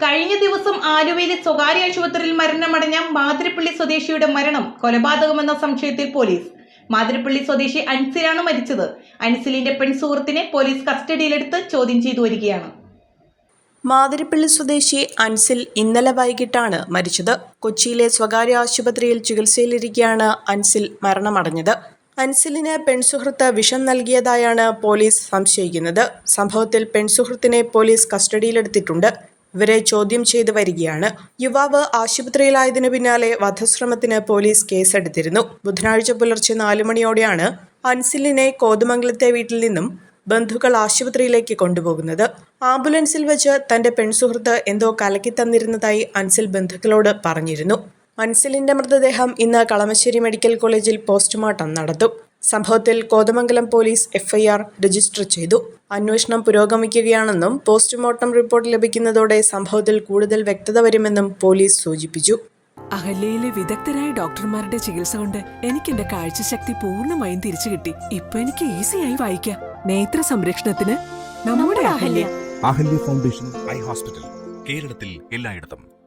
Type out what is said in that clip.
കഴിഞ്ഞ ദിവസം ആലുവയിലെ സ്വകാര്യ ആശുപത്രിയിൽ മരണമടഞ്ഞ മാതിരപ്പള്ളി സ്വദേശിയുടെ മരണം കൊലപാതകമെന്ന സംശയത്തിൽ പോലീസ്. മാതിരപ്പള്ളി സ്വദേശി അൻസിലാണ് മരിച്ചത്. അൻസിലിന്റെ പെൺ സുഹൃത്തിനെ പോലീസ് കസ്റ്റഡിയിലെടുത്ത് ചോദ്യം ചെയ്തു വരികയാണ്. മാതിരപ്പള്ളി സ്വദേശി അൻസിൽ ഇന്നലെ വൈകിട്ടാണ് മരിച്ചത്. കൊച്ചിയിലെ സ്വകാര്യ ആശുപത്രിയിൽ ചികിത്സയിലിരിക്കെയാണ് അൻസിൽ മരണമടഞ്ഞത്. അൻസിലിന് പെൺസുഹൃത്ത് വിഷം നൽകിയതായാണ് പോലീസ് സംശയിക്കുന്നത്. സംഭവത്തിൽ പെൺസുഹൃത്തിനെ പോലീസ് കസ്റ്റഡിയിലെടുത്തിട്ടുണ്ട്. ഇവരെ ചോദ്യം ചെയ്തു വരികയാണ്. യുവാവ് ആശുപത്രിയിലായതിനു പിന്നാലെ വധശ്രമത്തിന് പോലീസ് കേസെടുത്തിരുന്നു. ബുധനാഴ്ച പുലർച്ചെ നാലു മണിയോടെയാണ് അൻസിലിനെ കോതമംഗലത്തെ വീട്ടിൽ നിന്നും ബന്ധുക്കൾ ആശുപത്രിയിലേക്ക് കൊണ്ടുപോകുന്നത്. ആംബുലൻസിൽ വെച്ച് തന്റെ പെൺസുഹൃത്ത് എന്തോ കലക്കി തന്നിരുന്നതായി അൻസിൽ ബന്ധുക്കളോട് പറഞ്ഞിരുന്നു. അൻസിലിന്റെ മൃതദേഹം ഇന്ന് കളമശ്ശേരി മെഡിക്കൽ കോളേജിൽ പോസ്റ്റ്മോർട്ടം നടത്തും. സംഭവത്തിൽ കോതമംഗലം പോലീസ് എഫ്ഐആർ രജിസ്റ്റർ ചെയ്തു. അന്വേഷണം പുരോഗമിക്കുകയാണെന്നും പോസ്റ്റ്മോർട്ടം റിപ്പോർട്ട് ലഭിക്കുന്നതോടെ സംഭവത്തിൽ കൂടുതൽ വ്യക്തത വരുമെന്നും പോലീസ് സൂചിപ്പിച്ചു. അഹല്യയിലെ വിദഗ്ധരായ ഡോക്ടർമാരുടെ ചികിത്സ കൊണ്ട് എനിക്ക് എന്റെ കാഴ്ചശക്തി പൂർണമായും തിരിച്ചു കിട്ടി. ഇപ്പൊ എനിക്ക് ഈസിയായി വായിക്കാം. നേത്ര സംരക്ഷണത്തിന് നമ്മുടെ Ahalya. Ahalya foundation eye hospital കേരളത്തിൽ എല്ലായിടത്തും.